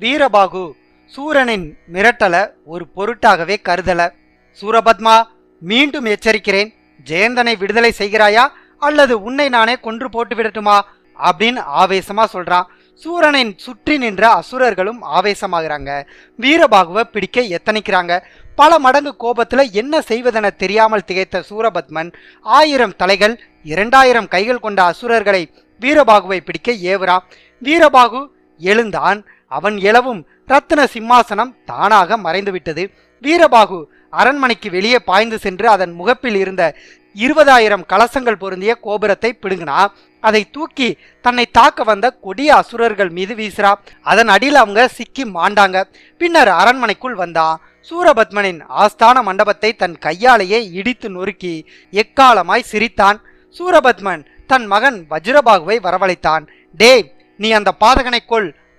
வீரபாகு சூரனின் மிரட்டல ஒரு பொருட்டாகவே கருதல. சூரபத்மா மீண்டும் எச்சரிக்கிறேன் ஜெயந்தனை விடுதலை செய்கிறாயா? அல்லது உன்னை நானே கொன்று போட்டு விடட்டுமா? அப்படின்னு ஆவேசமா சொல்றான் சூரனின் சுற்றி நின்ற அசுரர்களும் ஆவேசமாகிறாங்க. வீரபாகுவை பிடிக்க எத்தனைக்கிறாங்க. பல மடங்கு கோபத்துல என்ன செய்வதென தெரியாமல் திகைத்த சூரபத்மன் ஆயிரம் தலைகள் இரண்டாயிரம் கைகள் கொண்ட அசுரர்களை வீரபாகுவை பிடிக்க ஏவுறான் வீரபாகு எழுந்தான் அவன் எழவும் ரத்தின சிம்மாசனம் தானாக மறைந்துவிட்டது. வீரபாகு அரண்மனைக்கு வெளியே பாய்ந்து சென்று அதன் முகப்பில் இருந்த இருபதாயிரம் கலசங்கள் பொருந்திய கோபுரத்தை பிடுங்கினா அதை தூக்கி தன்னை தாக்க வந்த கொடிய அசுரர்கள் மீது வீசுறா. அதன் அடியில் அவங்க சிக்கி மாண்டாங்க. பின்னர் அரண்மனைக்குள் வந்தான் சூரபத்மனின் ஆஸ்தான மண்டபத்தை தன் கையாலேயே இடித்து நொறுக்கி எக்காலமாய் சிரித்தான். சூரபத்மன் தன் மகன் வஜ்ரபாகுவை வரவழைத்தான். டே நீ அந்த பாதகனை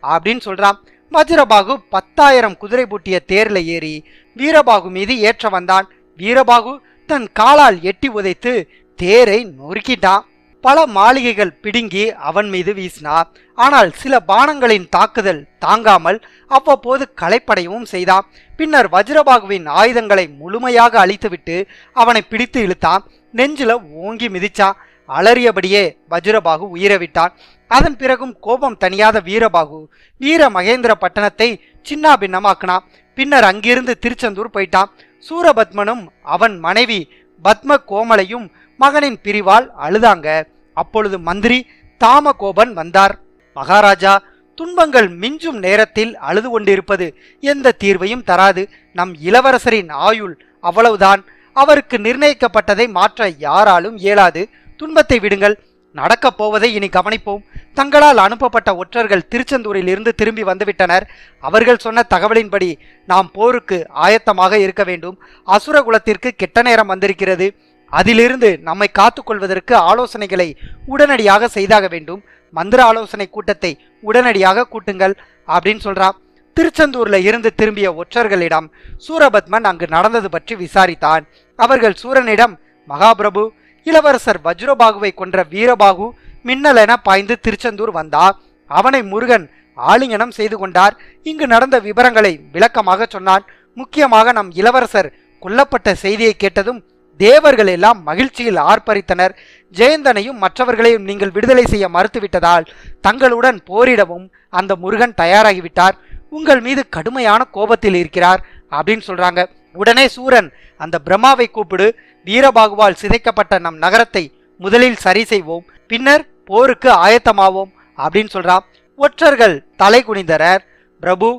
அப்படின்னு சொல்றான். வஜ்ரபாகு பத்தாயிரம் குதிரை பூட்டிய தேர்ல ஏறி வீரபாகு மீது ஏற்ற வந்தான். வீரபாகு தன் காலால் எட்டி உதைத்து தேரை நொறுக்கிட்டான். பல மாளிகைகள் பிடுங்கி அவன் மீது வீசினார் ஆனால் சில பானங்களின் தாக்குதல் தாங்காமல் அவ்வப்போது களைப்படையவும் செய்தான். பின்னர் வஜ்ரபாகுவின் ஆயுதங்களை முழுமையாக அழித்துவிட்டு அவனை பிடித்து இழுத்தான். நெஞ்சில ஓங்கி மிதிச்சான். அலறியபடியே வஜ்ரபாகு உயிரை விட்டான். அதன் பிறகும் கோபம் தணியாத வீரபாகு வீர மகேந்திர பட்டணத்தை சின்னாபின்னமாக்கினான் பின்னர் அங்கிருந்து திருச்செந்தூர் போயிட்டான். சூரபத்மனும் அவன் மனைவி பத்ம கோமலையும் மகனின் பிரிவால் அழுதாங்க. அப்பொழுது மந்திரி தாமகோபன் வந்தார். மகாராஜா துன்பங்கள் மிஞ்சும் நேரத்தில் அழுது கொண்டிருப்பது எந்த தீர்வையும் தராது. நம் இளவரசரின் ஆயுள் அவ்வளவுதான். அவருக்கு நிர்ணயிக்கப்பட்டதை மாற்ற யாராலும் இயலாது. துன்பத்தை விடுங்கள். நடக்கப் போவதை இனி கவனிப்போம். தங்களால் அனுப்பப்பட்ட ஒற்றர்கள் திருச்செந்தூரில் இருந்து திரும்பி வந்துவிட்டனர். அவர்கள் சொன்ன தகவலின்படி நாம் போருக்கு ஆயத்தமாக இருக்க வேண்டும். அசுரகுலத்திற்கு கெட்ட நேரம் வந்திருக்கிறது. அதிலிருந்து நம்மை காத்துக்கொள்வதற்கு ஆலோசனைகளை உடனடியாக செய்தாக வேண்டும். மந்திர ஆலோசனை கூட்டத்தை உடனடியாக கூட்டுங்கள் அப்படின்னு சொல்றான். திருச்செந்தூர்ல இருந்து திரும்பிய ஒற்றர்களிடம் சூரபத்மன் அங்கு நடந்தது பற்றி விசாரித்தான். அவர்கள் சூரனிடம் மகாபிரபு இளவரசர் வஜ்ரபாகுவை கொன்ற வீரபாகு மின்னலென பாய்ந்து திருச்செந்தூர் வந்தார். அவனை முருகன் ஆலிங்கனம் செய்து கொண்டார். இங்கு நடந்த விவரங்களை விளக்கமாக சொன்னான். முக்கியமாக நம் இளவரசர் கொல்லப்பட்ட செய்தியை கேட்டதும் தேவர்கள் எல்லாம் மகிழ்ச்சியில் ஆர்ப்பரித்தனர். ஜெயந்தனையும் மற்றவர்களையும் நீங்கள் விடுதலை செய்ய மறுத்துவிட்டதால் தங்களுடன் போரிடவும் அந்த முருகன் தயாராகிவிட்டார். உங்கள் மீது கடுமையான கோபத்தில் இருக்கிறார் அப்படின்னு சொல்றாங்க. உடனே சூரன் அந்த பிரம்மாவை கூப்பிடு வீரபாகுவால் சிதைக்கப்பட்ட நம் நகரத்தை முதலில் சரி செய்வோம் பின்னர் போருக்கு ஆயத்தமாவோம் அப்படின்னு சொல்றான். ஒற்றர்கள் தலை குனிந்தனர். பிரபு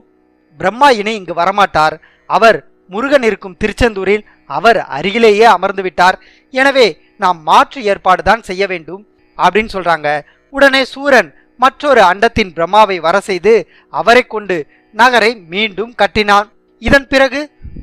பிரம்மா இனி இங்கு வரமாட்டார். அவர் முருகன் இருக்கும் திருச்செந்தூரில் அவர் அருகிலேயே அமர்ந்து விட்டார். எனவே நாம் மாற்று ஏற்பாடு தான் செய்ய வேண்டும் அப்படின்னு சொல்றாங்க. உடனே சூரன் மற்றொரு அண்டத்தின் பிரம்மாவை வர செய்து அவரை கொண்டு நகரை மீண்டும் கட்டினான். இதன் பிறகு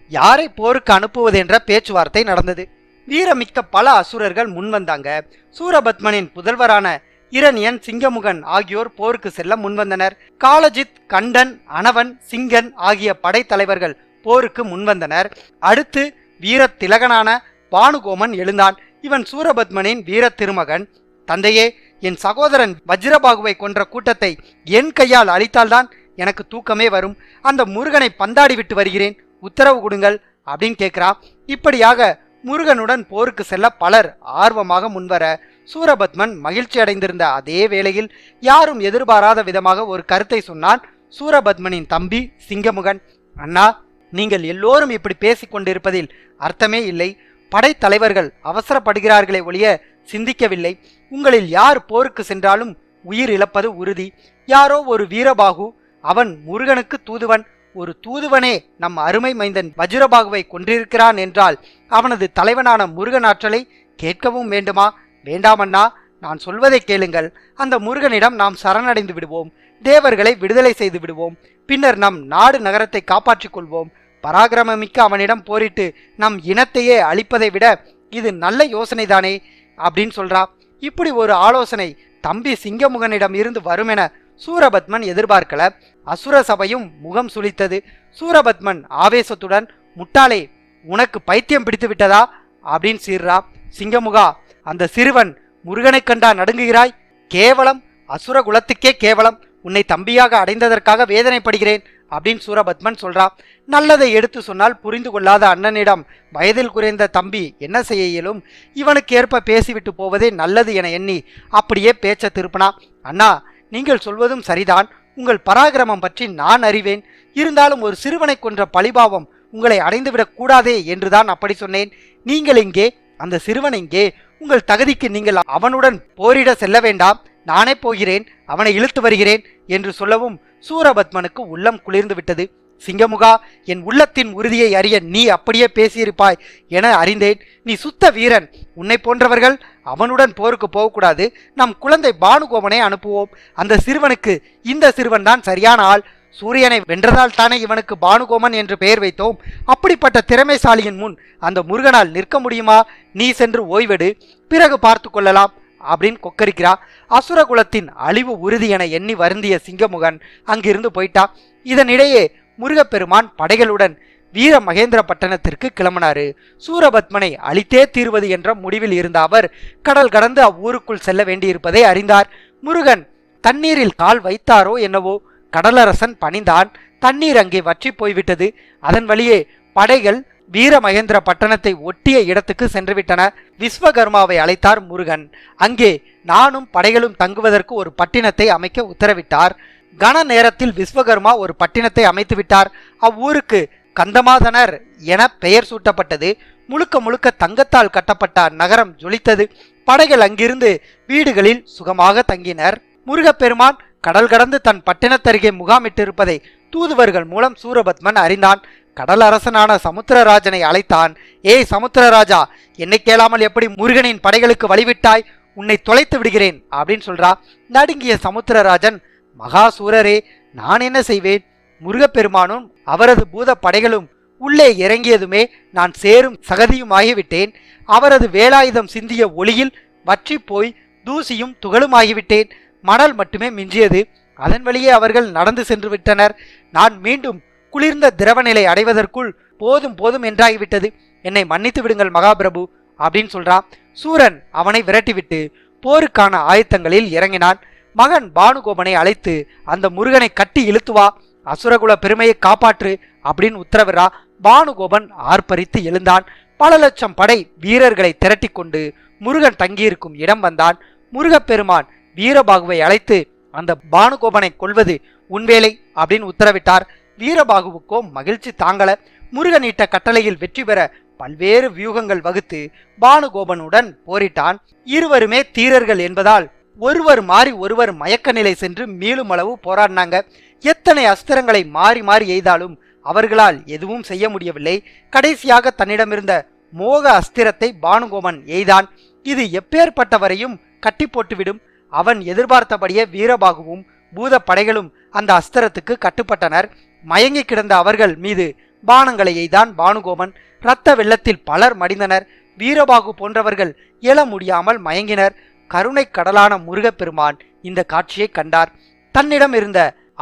யாரை போருக்கு அனுப்புவது என்ற பேச்சுவார்த்தை நடந்தது. வீரமிக்க பல அசுரர்கள் முன்வந்தாங்க சூரபத்மனின் புதல்வரான இரணியன் சிங்கமுகன் ஆகியோர் போருக்கு செல்ல முன்வந்தனர் காலஜித் கண்டன் அனவன் சிங்கன் ஆகிய படைத்தலைவர்கள் போருக்கு முன்வந்தனர் அடுத்து வீரத்திலகனான பானுகோமன் எழுந்தான். இவன் சூரபத்மனின் வீர திருமகன். தந்தையே என் சகோதரன் வஜ்ரபாகுவை கொன்ற கூட்டத்தை என் கையால் அழித்தால்தான் எனக்கு தூக்கமே வரும். அந்த முருகனை பந்தாடி விட்டு வருகிறேன். உத்தரவு கொடுங்கள் அப்படின்னு கேட்கிறா இப்படியாக முருகனுடன் போருக்கு செல்ல பலர் ஆர்வமாக முன்வர சூரபத்மன் மகிழ்ச்சி அடைந்திருந்த அதே வேளையில் யாரும் எதிர்பாராத விதமாக ஒரு கருத்தை சொன்னான் சூரபத்மனின் தம்பி சிங்கமுகன். அண்ணா நீங்கள் எல்லோரும் இப்படி பேசிக்கொண்டிருப்பதில் அர்த்தமே இல்லை. படைத்தலைவர்கள் அவசரப்படுகிறார்களே ஒழிய சிந்திக்கவில்லை. உங்களில் யார் போருக்கு சென்றாலும் உயிர் இழப்பது உறுதி. யாரோ ஒரு வீரபாகு அவன் முருகனுக்கு தூதுவன். ஒரு தூதுவனே நம் அருமை மைந்தன் வஜ்ரபாகுவை கொன்றிருக்கிறான் என்றால் அவனது தலைவனான முருகன் ஆற்றலை கேட்கவும் வேண்டுமா? வேண்டாமண்ணா நான் சொல்வதை கேளுங்கள். அந்த முருகனிடம் நாம் சரணடைந்து விடுவோம். தேவர்களை விடுதலை செய்து விடுவோம். பின்னர் நம் நாடு நகரத்தை காப்பாற்றிக் கொள்வோம். பராக்கிரமமிக்க அவனிடம் போரிட்டு நம் இனத்தையே அழிப்பதை விட இது நல்ல யோசனைதானே? அப்படின்னு சொல்றா. இப்படி ஒரு ஆலோசனை தம்பி சிங்கமுகனிடம் இருந்து வருமென சூரபத்மன் எதிர்பார்க்கல. அசுர சபையும் முகம் சுளித்தது. சூரபத்மன் ஆவேசத்துடன் முட்டாளே உனக்கு பைத்தியம் பிடித்து விட்டதா? அப்படின்னு சீர்றா. சிங்கமுகா அந்த சிறுவன் முருகனை கண்டா நடுங்குகிறாய்? கேவலம் அசுர குலத்துக்கே கேவலம். உன்னை தம்பியாக அடைந்ததற்காக வேதனைப்படுகிறேன். அப்படின்னு சூரபத்மன் சொல்றா. நல்லதை எடுத்து சொன்னால் புரிந்து கொள்ளாத அண்ணனிடம் வயதில் குறைந்த தம்பி என்ன செய்ய இயலும்? இவனுக்கு ஏற்ப பேசிவிட்டு போவதே நல்லது என எண்ணி அப்படியே பேச்ச திருப்பினா அண்ணா நீங்கள் சொல்வதும் சரிதான். உங்கள் பராக்கிரமம் பற்றி நான் அறிவேன். இருந்தாலும் ஒரு சிறுவனை கொன்ற பழிபாவம் உங்களை அடைந்துவிடக் கூடாதே என்றுதான் அப்படி சொன்னேன். நீங்கள் இங்கே அந்த சிறுவன் இங்கே உங்கள் தகுதிக்கு நீங்கள் அவனுடன் போரிட செல்ல வேண்டாம். நானே போகிறேன் அவனை இழுத்து வருகிறேன் என்று சொல்லவும் சூரபத்மனுக்கு உள்ளம் குளிர்ந்து விட்டது. சிங்கமுகா என் உள்ளத்தின் உறுதியை அறிய நீ அப்படியே பேசியிருப்பாய் என அறிந்தேன். நீ சுத்த வீரன். உன்னை போன்றவர்கள் அவனுடன் போருக்கு போகக்கூடாது. நம் குழந்தை பானுகோமனை அனுப்புவோம். அந்த சிறுவனுக்கு இந்த சிறுவன் தான் சரியான ஆள். சூரியனை வென்றதால் தானே இவனுக்கு பானுகோமன் என்று பெயர் வைத்தோம். அப்படிப்பட்ட திறமைசாலியின் முன் அந்த முருகனால் நிற்க முடியுமா? நீ சென்று ஓய்வெடு. பிறகு பார்த்து கொள்ளலாம் அப்படின்னு கொக்கரிக்கிறா. அசுரகுலத்தின் அழிவு உறுதி என எண்ணி வருந்திய சிங்கமுகன் அங்கிருந்து போயிட்டா. இதனிடையே முருகப்பெருமான் படைகளுடன் வீர மகேந்திர பட்டணத்திற்கு கிளம்பினாரு. சூரபத்மனை அழித்தே தீர்வது என்ற முடிவில் இருந்த அவர் கடல் கடந்து அவ்வூருக்குள் செல்ல வேண்டியிருப்பதை அறிந்தார். முருகன் தண்ணீரில் கால் வைத்தாரோ என்னவோ? கடலரசன் பணிந்தான். தண்ணீர் அங்கே வற்றி போய்விட்டது. அதன் வழியே படைகள் வீரமகேந்திர பட்டணத்தை ஒட்டிய இடத்துக்கு சென்றுவிட்டன. விஸ்வகர்மாவை அழைத்தார் முருகன். அங்கே நானும் படைகளும் தங்குவதற்கு ஒரு பட்டினத்தை அமைக்க உத்தரவிட்டார். கன நேரத்தில் விஸ்வகர்மா ஒரு பட்டினத்தை அமைத்து விட்டார். அவ்வூருக்கு கந்தமாதனர் என பெயர் சூட்டப்பட்டது. முழுக்க முழுக்க தங்கத்தால் கட்டப்பட்ட அந்நகரம் ஜொலித்தது. படைகள் அங்கிருந்து வீடுகளில் சுகமாக தங்கினர். முருகப்பெருமான் கடல் கடந்து தன் பட்டினத்தருகே முகாமிட்டிருப்பதை தூதுவர்கள் மூலம் சூரபத்மன் அறிந்தான். கடல் அரசனான சமுத்திரராஜனை அழைத்தான். ஏய் சமுத்திரராஜா என்னை கேளாமல் எப்படி முருகனின் படைகளுக்கு வழிவிட்டாய்? உன்னை தொலைத்து விடுகிறேன் அப்படின்னு சொல்றா. நடுங்கிய சமுத்திரராஜன் மகாசூரரே நான் என்ன செய்வேன்? முருகப்பெருமானும் அவரது பூத படைகளும் உள்ளே இறங்கியதுமே நான் சேரும் சகதியுமாகிவிட்டேன். அவரது வேலாயுதம் சிந்திய ஒளியில் வற்றி போய் தூசியும் துகளுமாகிவிட்டேன் மணல் மட்டுமே மிஞ்சியது. அதன் வழியே அவர்கள் நடந்து சென்று விட்டனர் நான் மீண்டும் குளிர்ந்த திரவநிலை அடைவதற்குள் போதும் போதும் என்றாகிவிட்டது. என்னை மன்னித்து விடுங்கள் மகாபிரபு அப்படின்னு சொல்றான் சூரன் அவனை விரட்டிவிட்டு போருக்கான ஆயத்தங்களில் இறங்கினான். மகன் பானுகோபனை அழைத்து அந்த முருகனை கட்டி இழுத்து வா அசுரகுல பெருமையை காப்பாற்று அப்படின்னு உத்தரவிறா பானுகோபன் ஆர்ப்பரித்து எழுந்தான். பல லட்சம் படை வீரர்களை திரட்டி கொண்டு முருகன் தங்கியிருக்கும் இடம் வந்தான். முருகப்பெருமான் வீரபாகுவை அழைத்து அந்த பானுகோபனை கொல்வது உன்வேலை அப்படின்னு உத்தரவிட்டார். வீரபாகுவுக்கோ மகிழ்ச்சி தாங்கல. முருகன் இட்ட கட்டளையில் வெற்றி பெற பல்வேறு வியூகங்கள் வகுத்து பானுகோபனுடன் போரிட்டான். இருவருமே தீரர்கள் என்பதால் ஒருவர் மாறி ஒருவர் மயக்க நிலை சென்று மீளும் அளவு போராடினாங்க. எத்தனை அஸ்திரங்களை மாறி மாறி எய்தாலும் அவர்களால் எதுவும் செய்ய முடியவில்லை. கடைசியாக தன்னிடமிருந்த மோக அஸ்திரத்தை பானுகோமன் எய்தான். இது எப்பேற்பட்டவரையும் கட்டி போட்டுவிடும். அவன் எதிர்பார்த்தபடியே வீரபாகுவும் பூத படைகளும் அந்த அஸ்திரத்துக்கு கட்டுப்பட்டனர். மயங்கி கிடந்த அவர்கள் மீது பானங்களை எய்தான் பானுகோமன். இரத்த வெள்ளத்தில் பலர் மடிந்தனர். வீரபாகு போன்றவர்கள் எழ முடியாமல் மயங்கினர். கருணை கடலான முருகப்பெருமான் இந்த காட்சியை கண்டார். தன்னிடம் இருந்த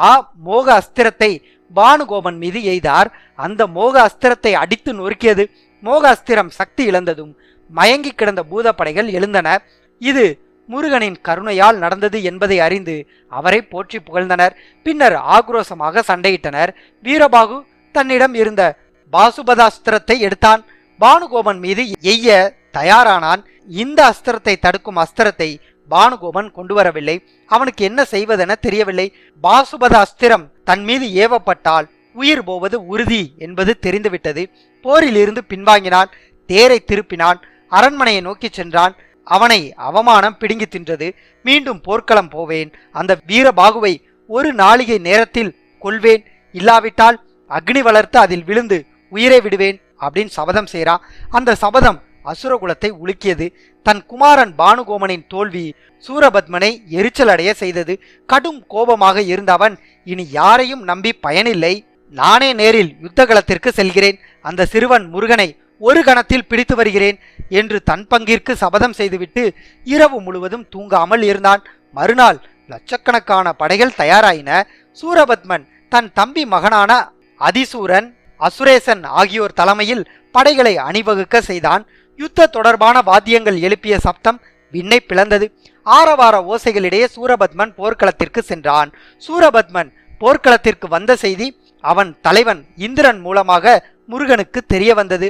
ஆ மோக அஸ்திரத்தை பானுகோபன் மீது எய்தார். அந்த மோக அஸ்திரத்தை அடித்து நொறுக்கியது மோக அஸ்திரம் சக்தி இழந்ததும் மயங்கி கிடந்த பூதப்படைகள் எழுந்தன. இது முருகனின் கருணையால் நடந்தது என்பதை அறிந்து அவரை போற்றி புகழ்ந்தனர். பின்னர் ஆக்ரோசமாக சண்டையிட்டனர். வீரபாகு தன்னிடம் இருந்த பாசுபதாஸ்திரத்தை எடுத்தான். பானுகோபன் மீது எய்ய தயாரானான். இந்த அஸ்திரத்தை தடுக்கும் அஸ்திரத்தை பானுகோபன் கொண்டு வரவில்லை அவனுக்கு என்ன செய்வதென தெரியவில்லை. பாசுபத அஸ்திரம் தன் மீது ஏவப்பட்டால் உயிர் போவது உறுதி என்பது தெரிந்துவிட்டது. போரிலிருந்து பின்வாங்கினான். தேரை திருப்பினான். அரண்மனையை நோக்கி சென்றான். அவனை அவமானம் பிடுங்கி தின்றது. மீண்டும் போர்க்களம் போவேன். அந்த வீரபாகுவை ஒரு நாளிகை நேரத்தில் கொள்வேன் இல்லாவிட்டால் அக்னி வளர்த்து அதில் விழுந்து உயிரை விடுவேன் அப்படின்னு சபதம் செய்கிறான் அந்த சபதம் அசுரகுலத்தை உலுக்கியது. தன் குமாரன் பானுகோமனின் தோல்வி சூரபத்மனை எரிச்சல் அடைய செய்தது. கடும் கோபமாக இருந்த அவன் இனி யாரையும் நம்பி பயனில்லை. நானே நேரில் யுத்தகலத்திற்கு செல்கிறேன். அந்த சிறுவன் முருகனை ஒரு கணத்தில் பிடித்து வருகிறேன் என்று தன் பங்கிற்கு சபதம் செய்துவிட்டு இரவு முழுவதும் தூங்காமல் இருந்தான். மறுநாள் லட்சக்கணக்கான படைகள் தயாராயின. சூரபத்மன் தன் தம்பி மகனான அதிசூரன் அசுரேசன் ஆகியோர் தலைமையில் படைகளை அணிவகுக்க செய்தான். யுத்த தொடர்பான வாத்தியங்கள் எழுப்பிய சப்தம் விண்ணை பிளந்தது. ஆரவார ஓசைகளிடையே சூரபத்மன் போர்க்களத்திற்கு சென்றான். சூரபத்மன் போர்க்களத்திற்கு வந்த செய்தி அவன் தலைவன் இந்திரன் மூலமாக முருகனுக்கு தெரிய வந்தது.